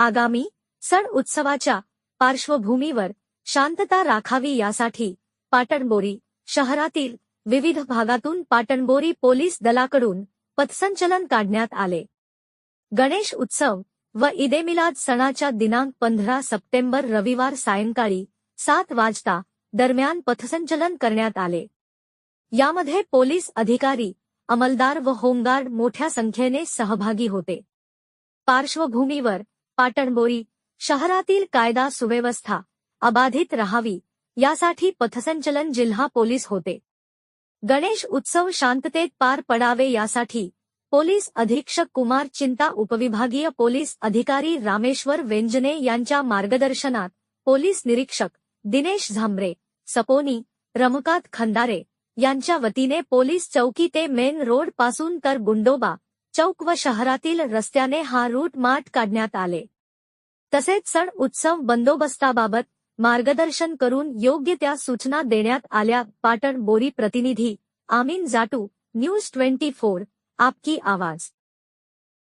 आगामी सण उत्सवाच्या पार्श्वभूमीवर शांतता राखावी यासाठी पाटणबोरी शहरातील विविध भागातून पाटणबोरी पोलीस दलाकडून पथसंचलन काढण्यात आले. गणेश उत्सव व ईदेमिलाद सणाच्या दिनांक पंधरा सप्टेंबर रविवार सायंकाळी सात वाजता दरम्यान पथसंचलन करण्यात आले. यामध्ये पोलीस अधिकारी अंमलदार व होमगार्ड मोठ्या संख्येने सहभागी होते. पार्श्वभूमीवर पाटणबोरी शहरातील कायदा सुव्यवस्था अबाधित राहावी यासाठी पथसंचलन जिल्हा पोलीस होते. गणेश उत्सव शांततेत पार पडावे यासाठी पोलीस अधीक्षक कुमार चिंता उपविभागीय पोलीस अधिकारी रामेश्वर वेंजने यांच्या मार्गदर्शनात पोलीस निरीक्षक दिनेश झांबरे सपोनी रमकात खंदारे यांच्या वतीने पोलीस चौकी ते मेन रोडपासून तर गुंडोबा चौक व शहरातील रस्त्याने हा रूट मार्ट काढण्यात आले. तसेच सण उत्सव बंदोबस्ताबाबत मार्गदर्शन करून योग्य त्या सूचना देण्यात आल्या. पाटण बोरी प्रतिनिधी आमीन जाटू न्यूज ट्वेंटी फोर आपकी आवाज.